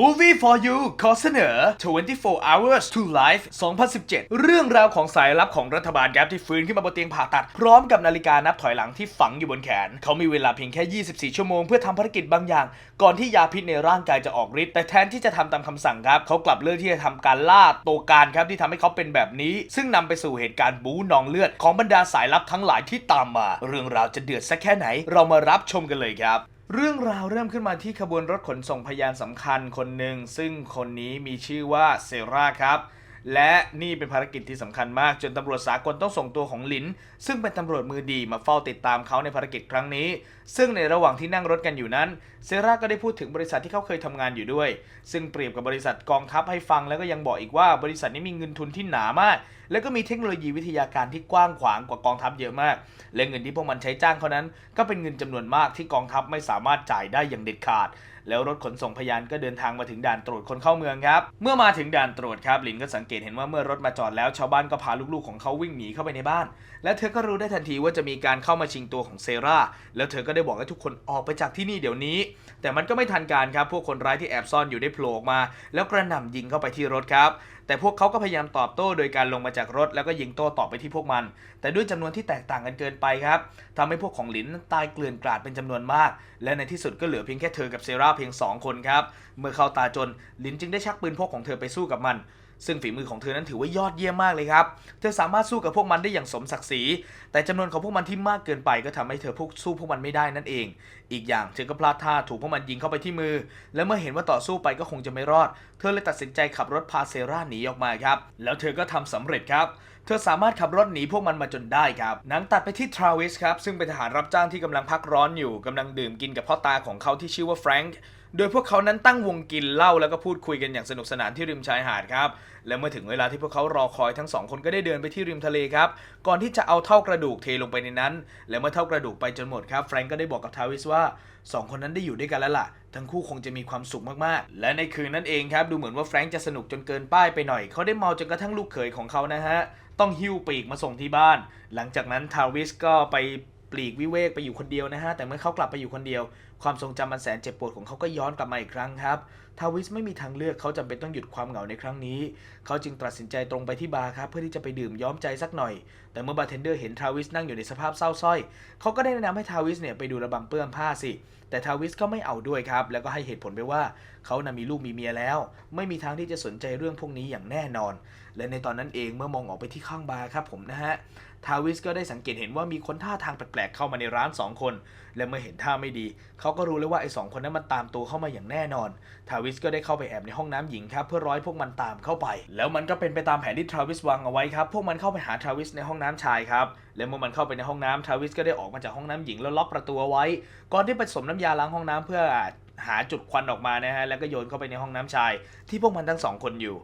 Movie for You ขอเสนอ 24 Hours to Life 2017 เรื่องราวของสายลับของรัฐบาลครับที่ฟื้นขึ้นมาบนเตียงผ่าตัด พร้อมกับนาฬิกานับถอยหลังที่ฝังอยู่บนแขน เขามีเวลาเพียงแค่ 24 ชั่วโมงเพื่อทำภารกิจบางอย่าง ก่อนที่ยาพิษในร่างกายจะออกฤทธิ์แต่แทนที่จะทำตามคำสั่งครับเขากลับเลือกที่จะทำการล่าตัวการครับที่ทำให้เขาเป็นแบบนี้ ซึ่งนำไปสู่เหตุการณ์บู๊นองเลือดของบรรดาสายลับทั้งหลายที่ตามมา เรื่องราวจะเดือดสักแค่ไหน เรามารับชมกันเลยครับ เรื่องราวเริ่มขึ้นมาที่ขบวนรถขนส่งพยานสำคัญคนหนึ่ง ซึ่งคนนี้มีชื่อว่าเซราครับ และนี่เป็นภารกิจที่สำคัญมากจนตำรวจสากลต้องส่งตัวของหลิน ซึ่งเป็นตำรวจมือดีมาเฝ้าติดตามเขาในภารกิจครั้งนี้ ซึ่งในระหว่างที่นั่งรถกันอยู่นั้นเซราก็ได้พูดถึงบริษัทที่เขาเคยทำงานอยู่ด้วย ซึ่งเปรียบกับบริษัทกองทัพให้ฟังแล้วก็ยังบอกอีกว่าบริษัทนี้มีเงินทุนที่หนามาก แล้วก็มีเทคโนโลยีวิทยาการที่กว้างขวางกว่ากองทัพเยอะมาก และเงินที่พวกมันใช้จ้างเขานั้น ก็เป็นเงินจำนวนมากที่กองทัพไม่สามารถจ่ายได้อย่างเด็ดขาด แล้วรถขนส่งพยานก็เดินทางมาถึงด่านตรวจคนเข้าเมืองครับ เมื่อมาถึงด่านตรวจครับหลินก็สังเกตเห็นว่าเมื่อรถมาจอดแล้วชาวบ้านก็พาลูกๆของเขาวิ่งหนีเข้าไปในบ้าน และเธอก็รู้ได้ทันทีว่าจะมีการเข้ามาชิงตัวของเซราแล้วเธอก็ได้บอกให้ทุกคนออกไปจากที่นี่เดี๋ยวนี้ แต่มันก็ไม่ทันการครับพวกคนร้ายที่แอบซ่อนอยู่ได้โผล่ออกมา แล้วกระหน่ำยิงเข้าไปที่รถครับ แต่พวกเขาก็พยายามตอบโต้โดยการลงมาจากรถแล้วก็ยิงโต้ตอบไปที่พวกมัน แต่ด้วยจำนวนที่แตกต่างกันเกินไปครับทำให้พวกของหลินตายเกลื่อนกลาดเป็นจำนวนมาก และในที่สุดก็เหลือเพียงแค่เธอกับเซราเพียงสองคนครับ เมื่อเข้าตาจนหลินจึงได้ชักปืนพกของเธอไปสู้กับมัน ซึ่งฝีมือของเธอนั้นถือว่ายอดเยี่ยมมากเลยครับ เธอสามารถสู้กับพวกมันได้อย่างสมศักดิ์ศรี แต่จำนวนของพวกมันที่มากเกินไปก็ทำให้เธอพวกสู้พวกมันไม่ได้นั่นเอง อีกอย่างเธอก็พลาดท่าถูกพวกมันยิงเข้าไปที่มือ และเมื่อเห็นว่าต่อสู้ไปก็คงจะไม่รอด เธอเลยตัดสินใจขับรถพาเซราหนีออกมาครับ แล้วเธอก็ทำสำเร็จครับเธอสามารถขับรถหนีพวกมันมาจนได้ครับหนังตัดไปที่ทราวิสครับ ซึ่งเป็นทหารรับจ้างที่กำลังพักร้อนอยู่กำลังดื่มกินกับพ่อตาของเขาที่ชื่อว่าแฟรงค์ โดยพวกเขานั้นตั้งวงกินเหล้าแล้วก็พูดคุยกันอย่างสนุกสนานที่ริมชายหาดครับและเมื่อถึงเวลาที่พวกเขารอคอยทั้งสองคนก็ได้เดินไปที่ริมทะเลครับก่อนที่จะเอาเท่ากระดูกเทลงไปในนั้น และเมื่อเท่ากระดูกไปจนหมดครับแฟรงก์ก็ได้บอกกับทาวิสว่าสองคนนั้นได้อยู่ด้วยกันแล้วล่ะ ทั้งคู่คงจะมีความสุขมากๆ และในคืนนั้นเองครับ ดูเหมือนว่าแฟรงก์จะสนุกจนเกินป้ายไปหน่อย เขาได้เมาจนกระทั่งลูกเขยของเขานะฮะ ต้องหิ้วปีกมาส่งที่บ้าน หลังจากนั้นทาวิสก็ไป ปลีกวิเวกไปอยู่คนเดียวนะฮะ แต่เมื่อเขากลับไปอยู่คนเดียว ความทรงจำมันแสนเจ็บปวดของเขาก็ย้อนกลับมาอีกครั้งครับ ทาวิสไม่มีทางเลือกเขาจำเป็นต้องหยุดความเหงาในครั้งนี้ เขาจึงตัดสินใจตรงไปที่บาร์ครับเพื่อที่จะไปดื่มย้อมใจสักหน่อย แต่เมื่อบาร์เทนเดอร์เห็นทาวิสนั่งอยู่ในสภาพเศร้าสร้อย เขาก็ได้แนะนำให้ทาวิสเนี่ยไปดูระบำเปื้อนผ้าสิ แต่ทาวิสก็ไม่เอาด้วยครับ แล้วก็ให้เหตุผลไปว่าเขาน่ะมีลูกมีเมียแล้ว ไม่มีทางที่จะสนใจเรื่องพวกนี้อย่างแน่นอน และในตอนนั้นเองเมื่อมองออกไปที่ข้างบาร์ครับผมนะฮะทาวิสก็ได้สังเกตเห็นว่ามีคนท่าทางแปลกๆเข้ามาในร้าน 2 คน และเมื่อเห็นท่าไม่ดี เขาก็รู้เลยว่าไอ้สองคนนั้นมันตามตัวเข้ามาอย่างแน่นอน ทาวิสก็ได้เข้าไปแอบในห้องน้ำหญิงครับเพื่อร้อยพวกมันตามเข้าไป แล้วมันก็เป็นไปตามแผนที่ทาวิสวางเอาไว้ครับ พวกมันเข้าไปหาทาวิสในห้องน้ำชายครับ และเมื่อมันเข้าไปในห้องน้ำทาวิสก็ได้ออกมาจากห้องน้ำหญิงแล้วล็อกประตูเอาไว้ ก่อนที่ผสมน้ำยาล้างห้องน้ำเพื่อ หาจุดควันออกมานะฮะแล้วก็โยนเข้าไปในห้องน้ำชาย ที่พวกมันทั้งสองคนอยู่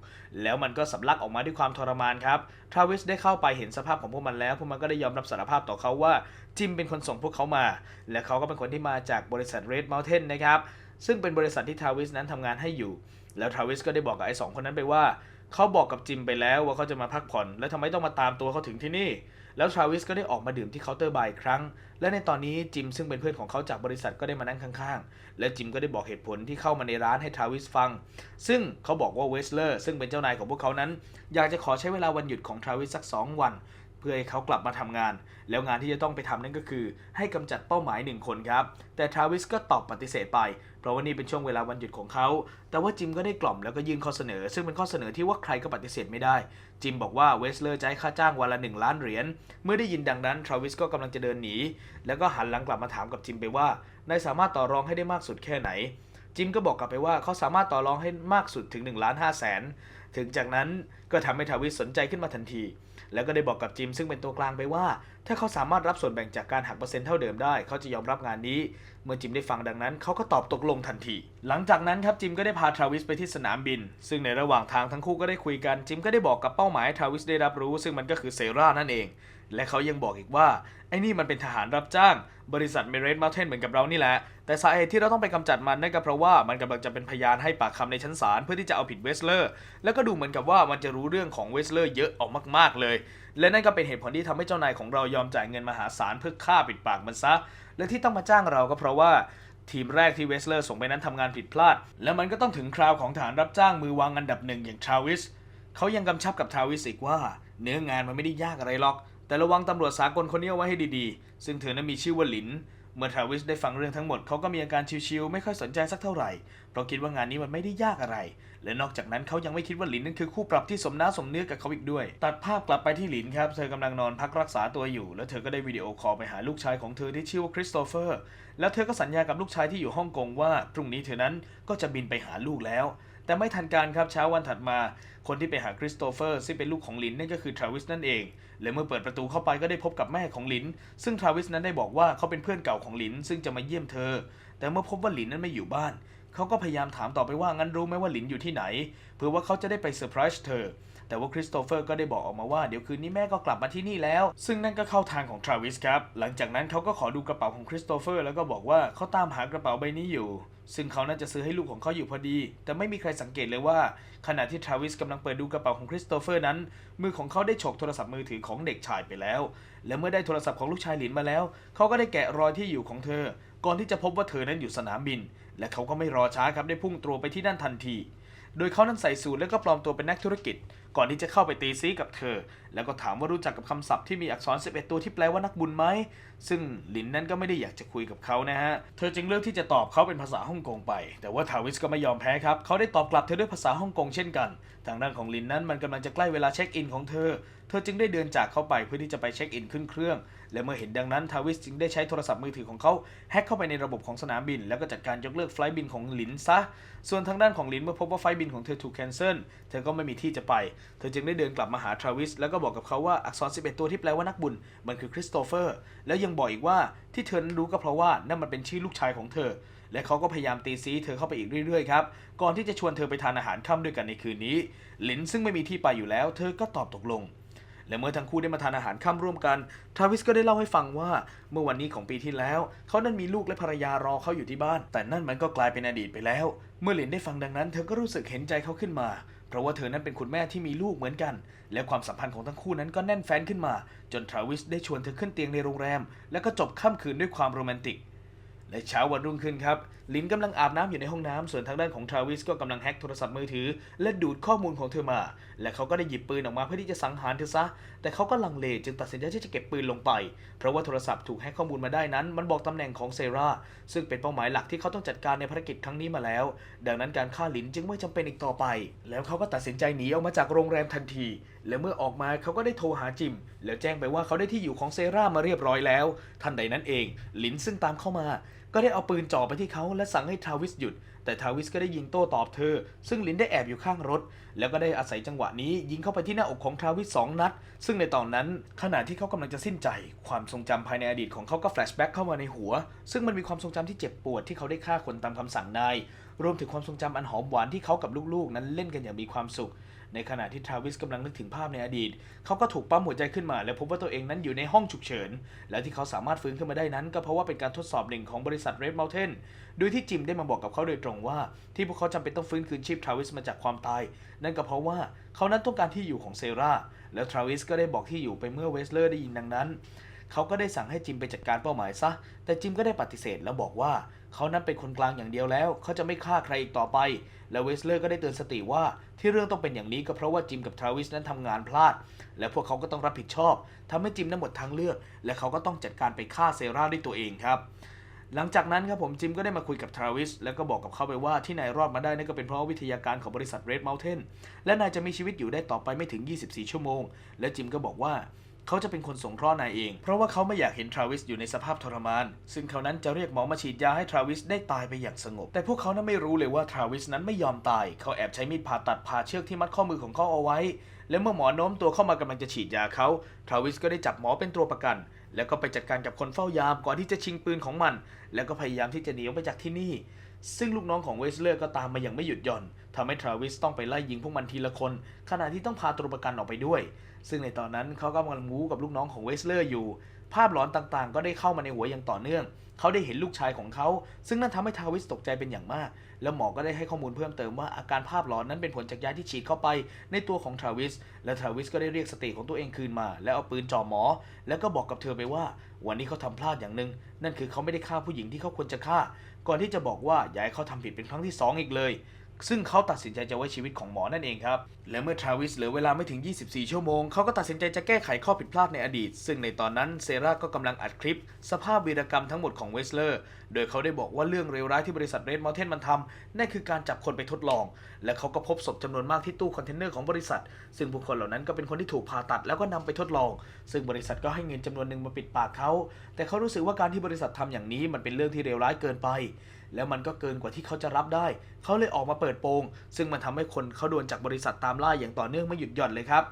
แล้วมันก็สำลักออกมาด้วยความทรมานครับทราวิสได้เข้าไปเห็นสภาพของพวกมันแล้ว พวกมันก็ได้ยอมรับสารภาพต่อเขาว่าจิมเป็นคนส่งพวกเขามา และเขาก็เป็นคนที่มาจากบริษัท Red Mountain นะครับซึ่งเป็นบริษัทที่ทราวิสนั้นทำงานให้อยู่ แล้วทราวิสก็ได้บอกกับไอ้สองคนนั้นไปว่าเขาบอกกับจิมไปแล้วว่าเขาจะมาพักผ่อน แล้วทำไมต้องมาตามตัวเขาถึงที่นี่ แล้วทราวิสก็ได้ออกมาดื่มที่เคาน์เตอร์บาร์อีกครั้ง และในตอนนี้จิมซึ่งเป็นเพื่อนของเขาจากบริษัทก็ได้มานั่งข้างๆ และจิมก็ได้บอกเหตุผลที่เข้ามาในร้านให้ทราวิสฟัง ซึ่งเขาบอกว่าเวสเลอร์ซึ่งเป็นเจ้านายของพวกเขานั้น อยากจะขอใช้เวลาวันหยุดของทราวิสสัก 2 วัน เพื่อให้เขากลับมาทำงาน แล้วงานที่จะต้องไปทำนั่นก็คือ ให้กำจัดเป้าหมายหนึ่งคนครับ แต่ทราวิสก็ตอบปฏิเสธไป เพราะว่านี่เป็นช่วงเวลาวันหยุดของเขา แต่ว่าจิมก็ได้กล่อมแล้วก็ยื่นข้อเสนอ ซึ่งเป็นข้อเสนอที่ว่าใครก็ปฏิเสธไม่ได้ จิมบอกว่าเวสเลอร์จะให้ค่าจ้างวันละ 1 ล้านเหรียญ เมื่อได้ยินดังนั้นทราวิสก็กำลังจะเดินหนี แล้วก็หันหลังกลับมาถามกับจิมไปว่านายสามารถต่อรองให้ได้มากสุดแค่ไหน จิมก็บอกกลับไปว่าเขาสามารถต่อรองให้มากสุดถึง1ล้าน5แสนถึงจากนั้นก็ทำให้ทาวิสสนใจขึ้นมาทันที แล้วก็ได้บอกกับจิมซึ่งเป็นตัวกลางไปว่า ถ้าเขาสามารถรับส่วนแบ่งจากการหักเปอร์เซ็นต์เท่าเดิมได้ เขาจะยอมรับงานนี้ เมื่อจิมได้ฟังดังนั้นเขาก็ตอบตกลงทันที หลังจากนั้นครับจิมก็ได้พาทราวิสไปที่สนามบิน ซึ่งในระหว่างทางทั้งคู่ก็ได้คุยกันจิมก็ได้บอกกับเป้าหมายทราวิสได้รับรู้ ซึ่งมันก็คือเซรานั่นเอง และเขายังบอกอีกว่า ไอ้นี่มันเป็นทหารรับจ้าง บริษัทเมเรสมาเทนเหมือนกับเรานี่แหละ แต่สาเหตุที่เราต้องไปกำจัดมันนั่นก็เพราะว่ามันกำลังจะเป็นพยานให้ปากคำในชั้นศาลเพื่อที่จะเอาผิดเวสเลอร์ แล้วก็ดูเหมือนกับว่ามันจะรู้เรื่องของเวสเลอร์เยอะออกมาก ๆเลย และนั่นก็เป็นเหตุผลที่ทำให้เจ้านายของเรายอมจ่ายเงินมหาศาลเพื่อฆ่าปิดปากมันซะ และที่ต้องมาจ้างเราก็เพราะว่าทีมแรกที่เวสเลอร์ส่งไปนั้นทำงานผิดพลาด แล้วมันก็ต้องถึงคราวของฐานรับจ้างมือวางอันดับหนึ่งอย่างทราวิสเขายังกำชับกับทราวิสอีกว่า เนื้องานมันไม่ได้ยากอะไรหรอก แต่ระวังตำรวจสากลคนนี้เอาไว้ให้ดีๆ ซึ่งเธอนั้นมีชื่อว่าหลิน เมื่อทราวิสได้ฟังเรื่องทั้งหมดเขาก็มีอาการชิวๆไม่ค่อยสนใจสักเท่าไหร่ เพราะคิดว่างานนี้มันไม่ได้ยากอะไร และนอกจากนั้นเขายังไม่คิดว่าหลินนั้นคือคู่ปรับที่สมน้าสมเนื้อกับเขาอีกด้วย ตัดภาพกลับไปที่หลินครับ เธอกำลังนอนพักรักษาตัวอยู่ แล้วเธอก็ได้วิดีโอคอลไปหาลูกชายของเธอที่ชื่อว่าคริสโตเฟอร์ แล้วเธอก็สัญญากับลูกชายที่อยู่ฮ่องกงว่าพรุ่งนี้เธอนั้นก็จะบินไปหาลูกแล้ว แต่ไม่ทันการครับเช้าวันถัดมา คนที่ไปหาคริสโตเฟอร์ซึ่งเป็นลูกของลินนั่นก็คือทราวิสนั่นเอง และเมื่อเปิดประตูเข้าไปก็ได้พบกับแม่ของลิน ซึ่งทราวิสนั้นได้บอกว่าเขาเป็นเพื่อนเก่าของลินซึ่งจะมาเยี่ยมเธอ แต่เมื่อพบว่าลินนั้นไม่อยู่บ้าน เขาก็พยายามถามต่อไปว่างั้นรู้ไหมว่าลินอยู่ที่ไหน เพื่อว่าเขาจะได้ไปเซอร์ไพรส์เธอ แต่ว่าคริสโตเฟอร์ก็ได้บอกออกมาว่าเดี๋ยวคืนนี้แม่ก็กลับมาที่นี่แล้ว ซึ่งนั่นก็เข้าทางของทราวิสครับ หลังจากนั้นเขาก็ขอดูกระเป๋าของคริสโตเฟอร์แล้วก็บอกว่าเขาตามหากระเป๋าใบนี้อยู่ ซึ่งเขาน่าจะซื้อให้ลูกของเขาอยู่พอดี แต่ไม่มีใครสังเกตเลยว่า ขณะที่ทราวิสกำลังเปิดดูกระเป๋าของคริสโตเฟอร์นั้น มือของเขาได้ฉกโทรศัพท์มือถือของเด็กชายไปแล้ว และเมื่อได้โทรศัพท์ของลูกชายหลินมาแล้ว เขาก็ได้แกะรอยที่อยู่ของเธอ ก่อนที่จะพบว่าเธอนั้นอยู่สนามบิน และเขาก็ไม่รอช้าครับได้พุ่งตรงไปที่นั่นทันที โดยเขานั้นใส่สูทและก็ปลอมตัวเป็นนักธุรกิจ ก่อนที่จะเข้าไปตีซีกับเธอ แล้วก็ถามว่ารู้จักกับคำศัพท์ที่มีอักษร 11 ตัวที่แปลว่านักบุญไหม ซึ่งหลินนั้นก็ไม่ได้อยากจะคุยกับเขานะฮะ เธอจึงเลือกที่จะตอบเขาเป็นภาษาฮ่องกงไป แต่ว่าทาวิสก็ไม่ยอมแพ้ครับ เขาได้ตอบกลับเธอด้วยภาษาฮ่องกงเช่นกัน ทางด้านของลินนั้นมันกำลังจะใกล้เวลาเช็คอินของเธอ เธอจึงได้เดินจากเข้าไปเพื่อที่จะไปเช็คอินขึ้นเครื่อง และเมื่อเห็นดังนั้นทาวิสจึงได้ใช้โทรศัพท์มือถือของเขาแฮ็กเข้าไปในระบบของสนามบิน แล้วก็จัดการยกเลิกไฟล์บินของหลินซะ ส่วนทางด้านของหลินเมื่อพบว่าไฟล์บินของเธอถูกแคนเซิล เธอก็ไม่มีที่จะไปเธอจึงได้เดินกลับมาหาทราวิสแล้วก็บอกกับเขาว่าอักษร 11 ตัวที่แปลว่านักบุญ มันคือคริสโตเฟอร์ แล้วยังบอกอีกว่าที่เธอนั้นรู้ก็เพราะว่านั่นมันเป็นชื่อลูกชายของเธอ และเขาก็พยายามตีซีเธอเข้าไปอีกเรื่อยๆครับก่อนที่จะชวนเธอไปทานอาหารค่ำด้วยกันในคืนนี้หลินซึ่งไม่มีที่ไปอยู่แล้ว เธอก็ตอบตกลงและเมื่อทั้งคู่ได้มาทานอาหารค่ำร่วมกัน ทราวิสก็ได้เล่าให้ฟังว่า เมื่อวันนี้ของปีที่แล้ว เขานั้นมีลูกและภรรยารอเขาอยู่ที่บ้าน แต่นั่นมันก็กลายเป็นอดีตไปแล้ว เมื่อหลินได้ฟังดังนั้น เธอก็รู้สึกเห็นใจเขาขึ้นมาเราะว่าเธอนั้นเป็นคุณแม่ที่มีลูกเหมือนกัน และความสัมพันธ์ของทั้งคู่นั้นก็แน่นแฟ้นขึ้นมา จนทราวิสได้ชวนเธอขึ้นเตียงในโรงแรม แล้วก็จบค่ำคืนด้วยความโรแมนติก และเช้าวันรุ่งขึ้นครับลินกำลังอาบน้ำอยู่ในห้องน้ำส่วนทางด้านของทราวิสก็กำลังแฮ็กโทรศัพท์มือถือ และดูดข้อมูลของเธอมา และเขาก็ได้หยิบปืนออกมาเพื่อที่จะสังหารเธอซะ แต่เขาก็ลังเลจึงตัดสินใจที่จะเก็บปืนลงไป เพราะว่าโทรศัพท์ถูกแฮ็กข้อมูลมาได้นั้น มันบอกตำแหน่งของเซราซึ่งเป็นเป้าหมายหลักที่เขาต้องจัดการในภารกิจครั้งนี้มาแล้ว ดังนั้นการฆ่าลินจึงไม่จำเป็นอีกต่อไป แล้วเขาก็ตัดสินใจหนีออกมาจากโรงแรมทันที และเมื่อออกมาเขาก็ได้โทรหาจิม แล้วแจ้งไปว่าเขาได้ที่อยู่ของเซรามาเรียบร้อยแล้ว ทันใดนั้นเองลินซึ่งตามเข้ามา ก็ได้เอาปืนจ่อไปที่เขาและสั่งให้ทาวิสหยุด แต่ทาวิสก็ได้ยิงโต้ตอบเธอ ซึ่งลินได้แอบอยู่ข้างรถ แล้วก็ได้อาศัยจังหวะนี้ยิงเข้าไปที่หน้าอกของทาวิสสองนัด ซึ่งในตอนนั้นขณะที่เขากำลังจะสิ้นใจ ความทรงจำภายในอดีตของเขาก็แฟลชแบ็กเข้ามาในหัว ซึ่งมันมีความทรงจำที่เจ็บปวดที่เขาได้ฆ่าคนตามคำสั่งนาย รวมถึงความทรงจำอันหอมหวานที่เขากับลูกๆ นั้นเล่นกันอย่างมีความสุข ในขณะที่ทราวิสกำลังนึกถึงภาพในอดีต เขาก็ถูกปั๊มหัวใจขึ้นมา และพบว่าตัวเองนั้นอยู่ในห้องฉุกเฉิน และที่เขาสามารถฟื้นขึ้นมาได้นั้น ก็เพราะว่าเป็นการทดสอบหนึ่งของบริษัท Red Mountain โดยที่จิมได้มาบอกกับเขาโดยตรงว่า ที่พวกเขาจำเป็นต้องฟื้นคืนชีพทราวิสมาจากความตาย นั่นก็เพราะว่าเขานั้นต้องการที่อยู่ของเซราแล้วทราวิสก็ได้บอกที่อยู่ไปเมื่อเวสเลอร์ได้ยินดังนั้น เขาก็ได้สั่งให้จิมไปจัดการเป้าหมายซะ แต่จิมก็ได้ปฏิเสธแล้วบอกว่า เขานั้นเป็นคนกลางอย่างเดียวแล้ว เขาจะไม่ฆ่าใครอีกต่อไป และเวสเลอร์ก็ได้เตือนสติว่าที่เรื่องต้องเป็นอย่างนี้ก็เพราะว่าจิมกับทราวิสนั้นทำงานพลาด และพวกเขาก็ต้องรับผิดชอบทำให้จิมนั้นหมดทางเลือก และเขาก็ต้องจัดการไปฆ่าเซราด้วยตัวเองครับหลังจากนั้นครับผมจิมก็ได้มาคุยกับทราวิสแล้วก็บอกกับเขาไปว่าที่นายรอดมาได้นั่นก็เป็นเพราะวิทยาการของบริษัท Red Mountain และนายจะมีชีวิตอยู่ได้ต่อไปไม่ถึง 24 ชั่วโมง และจิมก็บอกว่า เขาจะเป็นคนสงเคราะห์นายเอง เพราะว่าเขาไม่อยากเห็นทราวิสอยู่ในสภาพทรมาน ซึ่งเขานั้นจะเรียกหมอมาฉีดยาให้ทราวิสได้ตายไปอย่างสงบ แต่พวกเขานั้นไม่รู้เลยว่าทราวิสนั้นไม่ยอมตาย เขาแอบใช้มีดผ่าตัดผ่าเชือกที่มัดข้อมือของเขาเอาไว้ และเมื่อหมอโน้มตัวเข้ามากำลังจะฉีดยาเขาทราวิสก็ได้จับหมอเป็นตัวประกัน แล้วก็ไปจัดการกับคนเฝ้ายามก่อนที่จะชิงปืนของมัน แล้วก็พยายามที่จะหนีออกไปจากที่นี่ ซึ่งลูกน้องของเวสเลอร์ก็ตามมาอย่างไม่หยุดหย่อนทำให้ทราวิสต้องไปไล่ยิงพวกมันทีละคน ขณะที่ต้องพาตัวประกันออกไปด้วย ซึ่งในตอนนั้นเขาก็กำลังมู้กับลูกน้องของเวสเลอร์อยู่ ภาพหลอนต่างๆ ก็ได้เข้ามาในหัวอย่างต่อเนื่อง เขาได้เห็นลูกชายของเขา ซึ่งนั่นทำให้ทาวิสตกใจเป็นอย่างมาก แล้วหมอก็ได้ให้ข้อมูลเพิ่มเติมว่าอาการภาพหลอนนั้นเป็นผลจากยาที่ฉีดเข้าไปในตัวของทราวิส และทราวิสก็ได้เรียกสติของตัวเองคืนมา แล้วเอาปืนจ่อหมอ แล้วก็บอกกับเธอไปว่า วันนี้เขาทำพลาดอย่างหนึ่งนั่นคือเขาไม่ได้ฆ่าผู้หญิงที่เขาควรจะฆ่า ก่อนที่จะบอกว่าอย่าให้เขาทำผิดเป็นครั้งที่สองอีกเลย ซึ่งเขาตัดสินใจจะไว้ชีวิตของหมอนั่นเองครับ และเมื่อทราวิสเหลือเวลาไม่ถึง 24 ชั่วโมง เขาก็ตัดสินใจจะแก้ไขข้อผิดพลาดในอดีต ซึ่งในตอนนั้นเซราก็กำลังอัดคลิป สภาพวีรกรรมทั้งหมดของเวสเลอร์ โดยเขาได้บอกว่าเรื่องเลวร้ายที่บริษัทเรดม u ลเทนมันทำนั่นคือการจับคนไปทดลอง และเขาก็พบศพจำนวนมากที่ตู้คอนเทนเนอร์ของบริษัท ซึ่งบุคคลเหล่านั้นก็เป็นคนที่ถูกผ่าตัดแล้วก็นำไปทดลอง ซึ่งบริษัทก็ให้เงินจำนวนหนึ่งมาปิดปากเขา แต่เขารู้สึกว่าการที่บริษัททำอย่างนี้มันเป็นเรื่องที่เลวร้ายเกินไป แล้วมันก็เกินกว่าที่เขาจะรับได้ เขาเลยออกมาเปิดโปง ซึ่งมันทำให้คนเขาโดนจากบริษัทตามล่าอย่างต่อเนื่องไม่หยุดหย่อนเลยครับ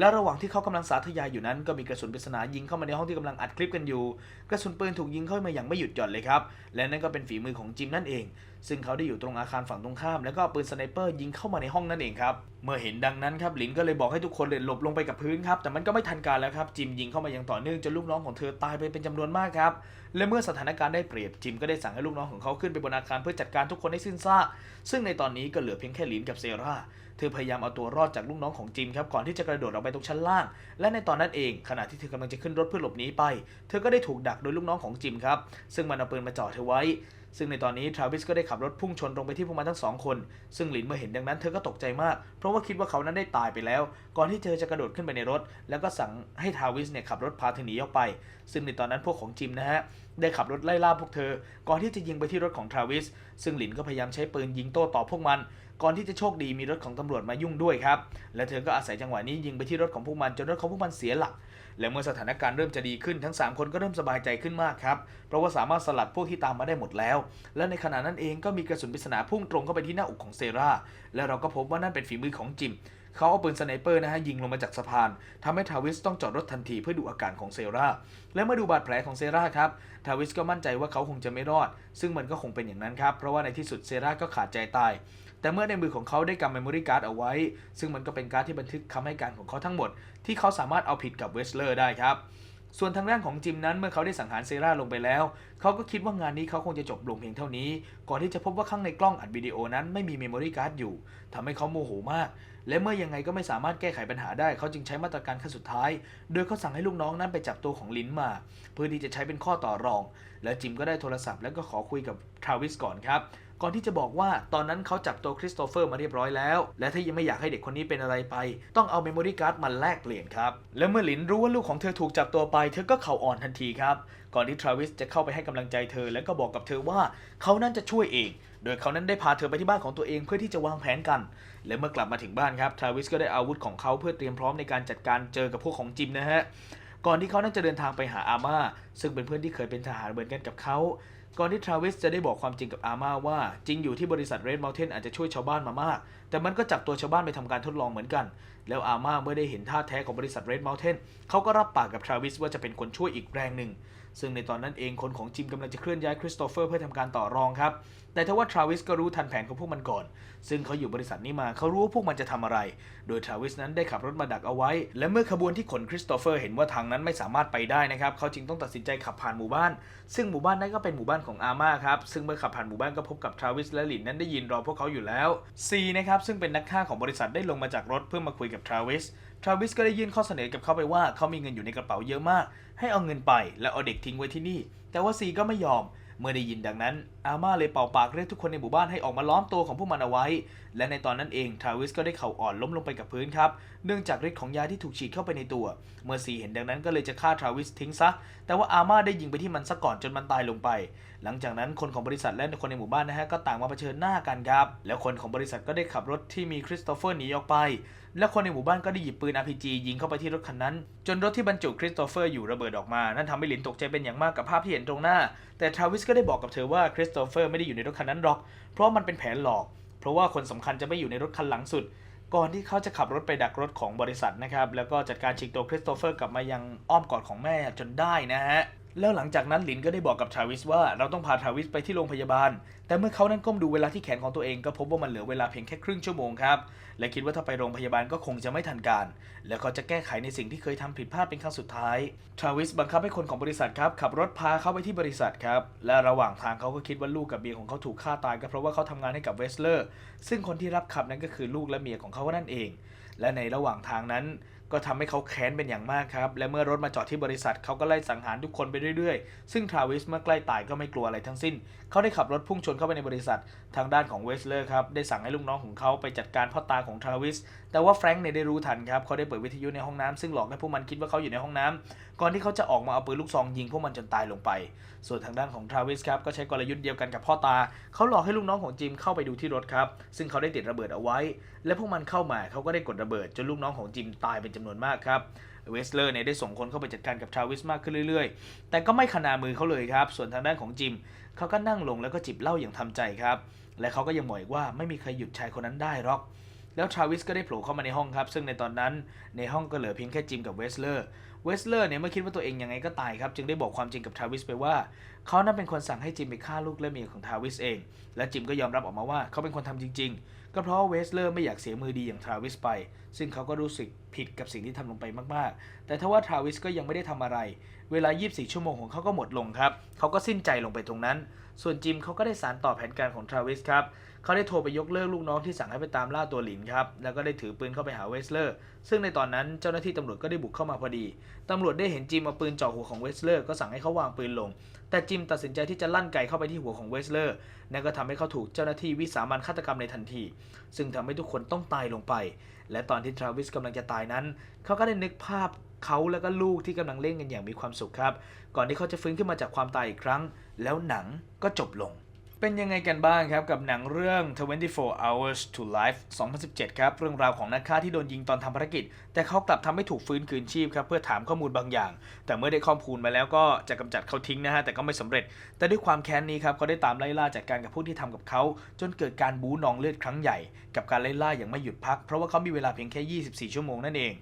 และระหว่างที่เขากำลังสาธยายอยู่นั้นก็มีกระสุนปริศนายิงเข้ามาในห้องที่กำลังอัดคลิปกันอยู่ กระสุนปืนถูกยิงเข้ามาอย่างไม่หยุดหย่อนเลยครับ และนั่นก็เป็นฝีมือของจิมนั่นเอง ซึ่งเขาได้อยู่ตรงอาคารฝั่งตรงข้าม แล้วก็ปืนสไนเปอร์ยิงเข้ามาในห้องนั่นเองครับ เมื่อเห็นดังนั้นครับหลินก็เลยบอกให้ทุกคนเลยหลบลงไปกับพื้นครับ แต่มันก็ไม่ทันการแล้วครับ จิมยิงเข้ามาอย่างต่อเนื่องจนลูกน้องของเธอตายไปเป็นจำนวนมากครับ และเมื่อสถานการณ์ได้เปรียบจิมก็ได้สั่งให้ลูกน้องของเขาขึ้นไปบนอาคารเพื่อจัดการทุกคนให้สิ้นซากซึ่งในตอนนี้ก็เหลือเพียงแค่หลินกับเซรา เธอพยายามเอาตัวรอดจากลูกน้องของจิมครับก่อนที่จะกระโดดออกไปตรงชั้นล่าง และในตอนนั้นเองขณะที่เธอกำลังจะขึ้นรถเพื่อหลบหนีไป เธอก็ได้ถูกดักโดยลูกน้องของจิมครับซึ่งมันเอาปืนมาจ่อเธอไว้ ซึ่งในตอนนี้ทราวิสก็ได้ขับรถพุ่งชนตรงไปที่พวกมันทั้งสองคน ซึ่งหลินเมื่อเห็นดังนั้นเธอก็ตกใจมาก เพราะว่าคิดว่าเขานั้นได้ตายไปแล้ว ก่อนที่เธอจะกระโดดขึ้นไปในรถ แล้วก็สั่งให้ทราวิสเนี่ยขับรถพาเธอหนีออกไป ซึ่งในตอนนั้นพวกของจิมนะฮะได้ขับรถไล่ล่าพวกเธอ ก่อนที่จะยิงไปที่รถของทราวิส ซึ่งหลินก็พยายามใช้ปืนยิงโต้ตอบพวกมัน ก่อนที่จะโชคดีมีรถของตำรวจมายุ่งด้วยครับ และเธอก็อาศัยจังหวะนี้ยิงไปที่รถของพวกมันจนรถของพวกมันเสียหลัก และเมื่อสถานการณ์เริ่มจะดีขึ้นทั้ง 3 คนก็เริ่มสบายใจขึ้นมากครับ เพราะว่าสามารถสลัดพวกที่ตามมาได้หมดแล้ว และในขณะนั้นเองก็มีกระสุนปริศนาพุ่งตรงเข้าไปที่หน้าอกของเซรา และเราก็พบว่านั่นเป็นฝีมือของจิม เขาเอาปืนสไนเปอร์นะฮะยิงลงมาจากสะพานทำให้ทาวิสต้องจอดรถทันทีเพื่อดูอาการของเซราและเมื่อดูบาดแผลของเซราครับทาวิสก็มั่นใจว่าเขาคงจะไม่รอด ซึ่งมันก็คงเป็นอย่างนั้นครับเพราะว่าในที่สุดเซราก็ขาดใจตาย แต่เมื่อในมือของเขาได้กำเมมโมรี่การ์ดเอาไว้ ซึ่งมันก็เป็นการ์ดที่บันทึกคำให้การของเขาทั้งหมด ที่เขาสามารถเอาผิดกับเวสเลอร์ได้ครับ ส่วนทางด้านของจิมนั้นเมื่อเขาได้สังหารเซราลงไปแล้ว เขาก็คิดว่างานนี้เขาคงจะจบลงเพียงเท่านี้ ก่อนที่จะพบว่าข้างในกล้องอัดวิดีโอนั้นไม่มีเมมโมรี่การ์ดอยู่ทำให้เขาโมโหมาก และเมื่อยังไงก็ไม่สามารถแก้ไขปัญหาได้ เขาจึงใช้มาตรการขั้นสุดท้าย โดยเขาสั่งให้ลูกน้องนั้นไปจับตัวของลินมา เพื่อที่จะใช้เป็นข้อต่อรอง และจิมก็ได้โทรศัพท์ แล้วก็ขอคุยกับทราวิสก่อนครับ ก่อนที่จะบอกว่าตอนนั้นเขาจับตัวคริสโตเฟอร์มาเรียบร้อยแล้ว และถ้ายังไม่อยากให้เด็กคนนี้เป็นอะไรไป ต้องเอาเมมโมรี่การ์ดมาแลกเปลี่ยนครับ และเมื่อหลินรู้ว่าลูกของเธอถูกจับตัวไป เธอก็เข่าอ่อนทันทีครับ ก่อนที่ทราวิสจะเข้าไปให้กำลังใจเธอ และก็บอกกับเธอว่าเขานั้นจะช่วยเอง โดยเขานั้นได้พาเธอไปที่บ้านของตัวเองเพื่อที่จะวางแผนกัน และเมื่อกลับมาถึงบ้านครับทราวิสก็ได้อาวุธของเขาเพื่อเตรียมพร้อมในการจัดการเจอกับพวกของจิมนะฮะก่อนที่เขานั้นจะเดินทางไปหาอาม่าซึ่งเป็นเพื่อนที่เคยเป็นทหารเหมือนกันกับเขา ก่อนที่ทราวิสจะได้บอกความจริงกับอาม่าว่า จริงอยู่ที่บริษัทเรดม u ลเทนอาจจะช่วยชาวบ้านมามาก แต่มันก็จับตัวชาวบ้านไปทำการทดลองเหมือนกัน แล้วอาม่าเมื่อได้เห็นท่าแท้ของบริษัทเรดม u ลเทนเขาก็รับปากกับทราวิสว่าจะเป็นคนช่วยอีกแรงหนึ่ง ซึ่งในตอนนั้นเองคนของจิมกำลังจะเคลื่อนย้ายคริสโตเฟอร์เพื่อทำการต่อรองครับ แต่ทว่าทราวิสก็รู้ทันแผนของพวกมันก่อน ซึ่งเขาอยู่บริษัทนี้มาเขารู้ว่าพวกมันจะทำอะไร โดยทราวิสนั้นได้ขับรถมาดักเอาไว้ และเมื่อขบวนที่ขนคริสโตเฟอร์เห็นว่าทางนั้นไม่สามารถไปได้นะครับเขาจึงต้องตัดสินใจขับผ่านหมู่บ้าน ซึ่งหมู่บ้านนั้นก็เป็นหมู่บ้านของอาม่าครับซึ่งเมื่อขับผ่านหมู่บ้านก็พบกับทราวิสและหลินนั้นได้ยินรอพวกเขาอยู่แล้วซีนะครับซึ่งเป็นนักฆ่าของบริษัทได้ลงมาจากรถเพื่อมาคุยกับทราวิส ทราวิสก็ได้ยื่นข้อเสนอกับเขาไปว่าเขามีเงินอยู่ในกระเป๋าเยอะมาก ให้เอาเงินไปแล้วเอาเด็กทิ้งไว้ที่นี่ แต่ว่าซีก็ไม่ยอม เมื่อได้ยินดังนั้น อาม่าเลยเป่าปากเรียกทุกคนในหมู่บ้านให้ออกมาล้อมตัวของพวกมันเอาไว้และในตอนนั้นเองทราวิสก็ได้เข่าอ่อนล้มลงไปกับพื้นครับ เนื่องจากฤทธิ์ของยาที่ถูกฉีดเข้าไปในตัว เมื่อซีเห็นดังนั้นก็เลยจะฆ่าทราวิสทิ้งซะ แต่ว่าอาม่าได้ยิงไปที่มันซะก่อนจนมันตายลงไป หลังจากนั้นคนของบริษัทและคนในหมู่บ้านนะฮะก็ต่างมาเผชิญหน้ากันครับ แล้วคนของบริษัทก็ได้ขับรถที่มีคริสโตเฟอร์หนีออกไป และคนในหมู่บ้านก็ได้หยิบปืน RPG ยิงเข้าไปที่รถคันนั้น จนรถที่บรรจุคริสโตเฟอร์อยู่ระเบิดออกมา นั่นทำให้หลินตกใจเป็นอย่างมากกับภาพที่เห็นตรงหน้า แต่ทราวิสก็ได้บอกกับเธอว่าคริสโตเฟอร์ไม่ได้อยู่ในรถคันนั้นหรอก เพราะมันเป็นแผนหลอก เพราะว่าคนสำคัญจะไม่อยู่ในรถคันหลังสุด ก่อนที่เขาจะขับรถไปดักรถของบริษัทนะครับ แล้วก็จัดการชิงตัวคริสโตเฟอร์กลับมายังอ้อมกอดของแม่จนได้นะฮะ แล้วหลังจากนั้นหลินก็ได้บอกกับทราวิสว่าเราต้องพาทราวิสไปที่โรงพยาบาล แต่เมื่อเขานั้นก้มดูเวลาที่แขนของตัวเองก็พบว่ามันเหลือเวลาเพียงแค่ครึ่งชั่วโมงครับ และคิดว่าถ้าไปโรงพยาบาลก็คงจะไม่ทันการ แล้วเขาจะแก้ไขในสิ่งที่เคยทำผิดพลาดเป็นครั้งสุดท้ายทราวิสบังคับให้คนของบริษัทครับขับรถพาเขาไปที่บริษัทครับ และระหว่างทางเขาก็คิดว่าลูกกับเมียของเขาถูกฆ่าตายก็เพราะว่าเขาทำงานให้กับเวสเลอร์ ซึ่งคนที่รับขับนั้นก็คือลูกและเมียของเขานั่นเอง และในระหว่างทางนั้น ก็ทำให้เขาแค้นเป็นอย่างมากครับ และเมื่อรถมาจอดที่บริษัทเขาก็ไล่สังหารทุกคนไปเรื่อยๆ ซึ่งทราวิสเมื่อใกล้ตายก็ไม่กลัวอะไรทั้งสิ้น เขาได้ขับรถพุ่งชนเข้าไปในบริษัท ทางด้านของเวสเลอร์ครับ ได้สั่งให้ลูกน้องของเขาไปจัดการพ่อตาของทราวิส แต่ว่าแฟรงค์เนี่ยได้รู้ทันครับ เขาได้เปิดวิทยุในห้องน้ำซึ่งหลอกให้พวกมันคิดว่าเขาอยู่ในห้องน้ำก่อนที่เขาจะออกมาเอาปืนลูกซองยิงพวกมันจนตายลงไป ส่วนทางด้านของทราวิสครับ ก็ใช้กลยุทธ์เดียวกันกับพ่อตา เขาหลอกให้ลูกน้องของจิมเข้าไปดูที่รถครับ ซึ่งเขาได้ติดระเบิดเอาไว้ และพวกมันเข้ามาเขาก็ได้กดระเบิดจนลูกน้องของจิมตายเป็นจำนวนมากครับเวสเลอร์เนี่ยได้ส่งคนเข้าไปจัดการกับทราวิสมากขึ้นเรื่อยๆ แต่ก็ไม่ขนามือเขาเลยครับ ส่วนทางด้านของจิม เขาก็นั่งลงแล้วก็จิบเหล้าอย่างทำใจครับ และเขาก็ยังบอกอีกว่าไม่มีใครหยุดชายคนนั้นได้หรอก แล้วทราวิสก็ได้โผล่เข้ามาในห้องครับ ซึ่งในตอนนั้นในห้องก็เหลือเพียงแค่จิมกับเวสเลอร์ เวสเลอร์เนี่ยเมื่อคิดว่าตัวเองยังไงก็ตายครับ จึงได้บอกความจริงกับทราวิสไปว่า เขานั้นเป็นคนสั่งให้จิมไปฆ่าลูกและเมียของทราวิสเอง และจิมก็ยอมรับออกมาว่าเขาเป็นคนทำจริง ๆ ก็เพราะว่าเวสเลอร์ไม่อยากเสียมือดีอย่างทราวิสไป ซึ่งเขาก็รู้สึกผิดกับสิ่งที่ทำลงไปมากๆ แต่ทว่าทราวิสก็ยังไม่ได้ทำอะไร เวลา 24 ชั่วโมงของเขาก็หมดลงครับ เขาก็สิ้นใจลงไปตรงนั้น ส่วนจิมเขาก็ได้สารต่อแผนการของทราวิสครับ เขาได้โทรไปยกเลิกลูกน้องที่สั่งให้ไปตามล่าตัวหลินครับ แล้วก็ได้ถือปืนเข้าไปหาเวสเลอร์ ซึ่งในตอนนั้นเจ้าหน้าที่ตำรวจก็ได้บุกเข้ามาพอดี ตำรวจได้เห็นจิมเอาปืนจ่อหัวของเวสเลอร์ก็สั่งให้เขาวางปืนลง แต่จิมตัดสินใจที่จะลั่นไกเข้าไปที่หัวของเวสเลอร์ นั่นก็ทำให้เขาถูกเจ้าหน้าที่วิสามันฆาตกรรมในทันที ซึ่งทำให้ทุกคนต้องตายลงไป และตอนที่ทราวิสกำลังจะตายนั้น เขาก็ได้นึกภาพเขาและก็ลูกที่กำลังเล่นกันอย่างมีความสุขครับ ก่อนที่เขาจะฟื้นขึ้นมาจากความตายอีกครั้ง แล้วหนังก็จบลง เป็นยังไงกันบ้างครับกับหนังเรื่อง 24 Hours to Life 2017 ครับเรื่องราวของนักฆ่าที่โดนยิงตอนทำภารกิจ แต่เขากลับทำให้ถูกฟื้นคืนชีพครับเพื่อถามข้อมูลบางอย่าง แต่เมื่อได้ข้อมูลมาแล้วก็จะกำจัดเขาทิ้งนะฮะแต่ก็ไม่สำเร็จ แต่ด้วยความแค้นนี้ครับเขาได้ตามไล่ล่าจัดการกับผู้ที่ทำกับเขา จนเกิดการบู๊นองเลือดครั้งใหญ่ กับการไล่ล่าอย่างไม่หยุดพัก เพราะว่าเขามีเวลาเพียงแค่ 24 ชั่วโมงนั่นเอง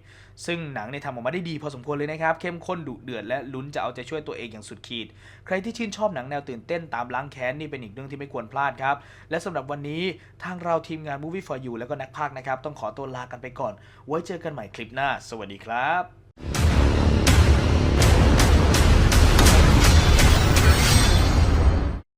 ซึ่งหนังเนี่ยทำออกมาได้ดีพอสมควรเลยนะครับ เข้มข้นดุเดือดและลุ้นจะเอาใจช่วยตัวเองอย่างสุดขีด ใครที่ชื่นชอบหนังแนวตื่นเต้นตามล้างแค้นนี่เป็นอีกเรื่องที่ไม่ควรพลาดครับ และสำหรับวันนี้ทางเราทีมงาน Movie for You แล้วก็นักพากนะครับ ต้องขอตัวลากันไปก่อน ไว้เจอกันใหม่คลิปหน้า สวัสดีครับ